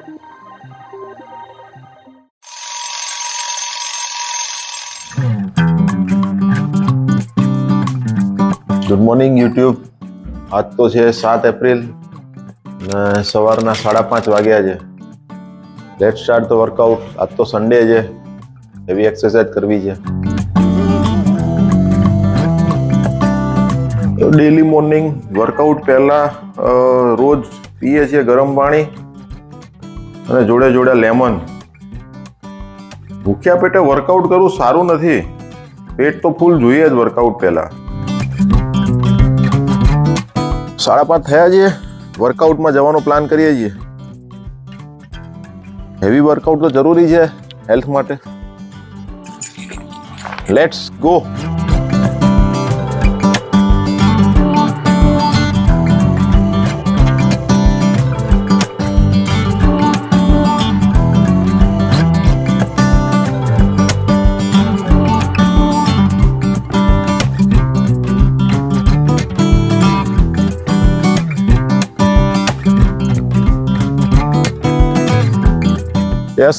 Good morning YouTube આજ તો છે સાત એપ્રિલ ને સવારના સાડા પાંચ વાગ્યા છે. લેટ સ્ટાર્ટ તો વર્કઆઉટ આજ તો સન્ડે છે. એવી એક્સરસાઇઝ કરવી છે. ડેલી મોર્નિંગ વર્કઆઉટ પહેલા રોજ પીએ છીએ ગરમ પાણી. અને જોડે જોડે લેમન. ભૂખ્યા પેટે વર્કઆઉટ કરવું સારું નથી. પેટ તો ફૂલ જોઈએ જ વર્કઆઉટ પહેલા. સાડા પાંચ થયા છીએ. વર્કઆઉટમાં જવાનો પ્લાન કરીએ છીએ. હેવી વર્કઆઉટ તો જરૂરી છે હેલ્થ માટે. લેટ્સ ગો યસ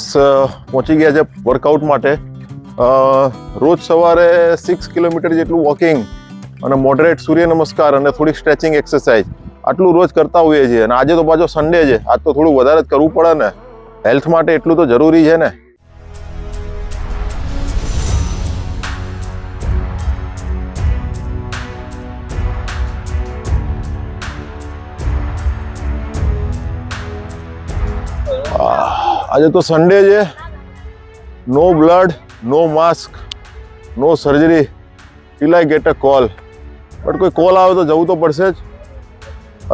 પહોંચી ગયા છે વર્કઆઉટ માટે. રોજ સવારે સિક્સ કિલોમીટર જેટલું વોકિંગ અને મોડરેટ સૂર્ય નમસ્કાર અને થોડીક સ્ટ્રેચિંગ એક્સરસાઇઝ આટલું રોજ કરતા હોઈએ છીએ. અને આજે તો પાછો સન્ડે છે. આજ તો થોડું વધારે જ કરવું પડે ને. હેલ્થ માટે એટલું તો જરૂરી છે ને. આજે તો સન્ડે છે. No blood no mask no surgery till get a call but કોઈ કોલ આવે તો જવું તો પડશે જ.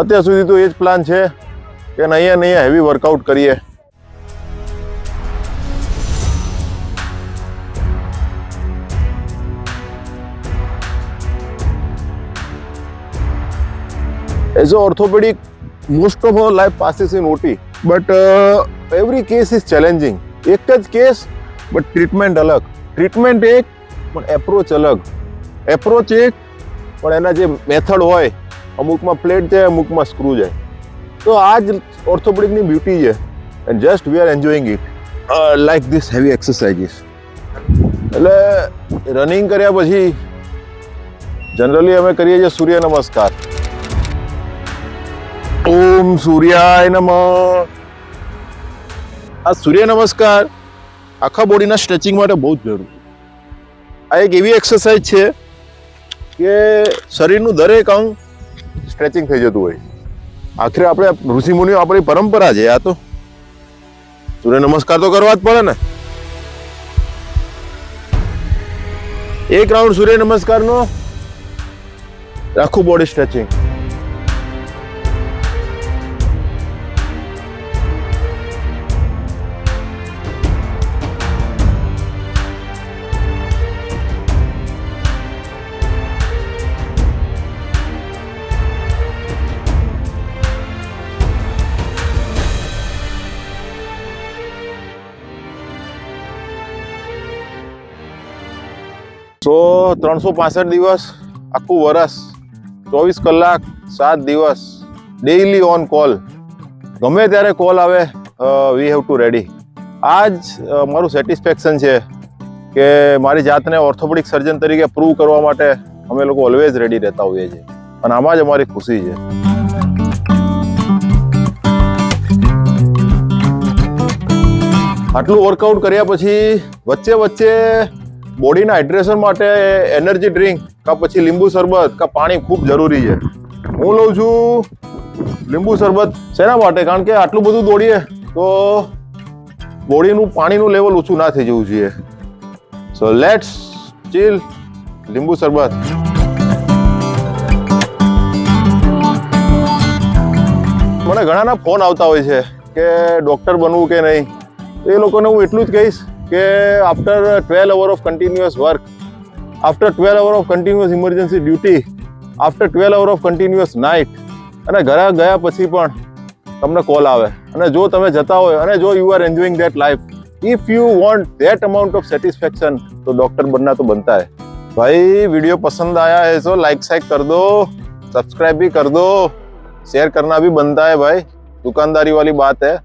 અત્યાર સુધી તો એ જ પ્લાન છે કે અહીંયા નહીં હેવી વર્કઆઉટ કરીએ. As a orthopedic most of our life passes in OT. But uh, every case is challenging. એક જ કેસ બટ ટ્રીટમેન્ટ અલગ ટ્રીટમેન્ટ એક પણ એપ્રોચ અલગ એપ્રોચ એક પણ એના જે મેથડ હોય અમુકમાં પ્લેટ જાય અમુકમાં સ્ક્રૂ જાય તો આ જ ઓર્થોપેડિકની બ્યુટી છે and just we are enjoying it like this heavy exercises એટલે રનિંગ કર્યા પછી જનરલી અમે કરીએ છીએ સૂર્ય નમસ્કાર. ઓમ સૂર્યાય નમઃ. આ સૂર્ય નમસ્કાર આખા બોડીના સ્ટ્રેચિંગ માટે બહુ જ જરૂરી આ એક એવી એક્સરસાઇઝ છે કે શરીરનું દરેક અંગ સ્ટ્રેચિંગ થઈ જતું હોય આખરે આપણે ઋષિમુનિઓ આપણી પરંપરા છે, આ તો. સૂર્ય નમસ્કાર તો કરવા જ પડે ને. એક રાઉન્ડ સૂર્ય નમસ્કારનો આખું બોડી સ્ટ્રેચિંગ. સો ત્રણસો પાસઠ દિવસ આખું વરસ, ચોવીસ કલાક, સાત દિવસ ડેઈલી ઓન કોલ ગમે ત્યારે કોલ આવે વી હેવ ટુ રેડી આ જ મારું સેટિસ્ફેક્શન છે કે મારી જાતને ઓર્થોપેડિક સર્જન તરીકે પ્રૂવ કરવા માટે અમે લોકો ઓલવેઝ રેડી રહેતા હોઈએ છીએ. અને આમાં જ અમારી ખુશી છે. આટલું વર્કઆઉટ કર્યા પછી વચ્ચે વચ્ચે બોડીના હાઇડ્રેશન માટે એનર્જી ડ્રિંક કા પછી લીંબુ શરબત કા પાણી ખૂબ જરૂરી છે. હું લઉં છું લીંબુ શરબત. શેના માટે? કારણ કે આટલું બધું દોડીએ તો બોડીનું પાણીનું લેવલ ઓછું ના થઈ જવું જોઈએ. સો લેટ્સ ચીલ લીંબુ શરબત. મને ઘણાના ફોન આવતા હોય છે કે ડોક્ટર બનવું કે નહીં. એ લોકોને હું એટલું જ કહીશ कि after 12 hour of continuous work after 12 hour of continuous emergency duty after 12 hour of continuous night अरे घर गया पी तमने कॉल आए अने जो तमे जता हो जो you are enjoying that life if you want that amount of satisfaction तो डॉक्टर बनना तो बनता है भाई वीडियो पसंद आया है तो लाइक साइक कर दो सब्सक्राइब भी कर दो शेयर करना भी बनता है भाई दुकानदारी वाली बात है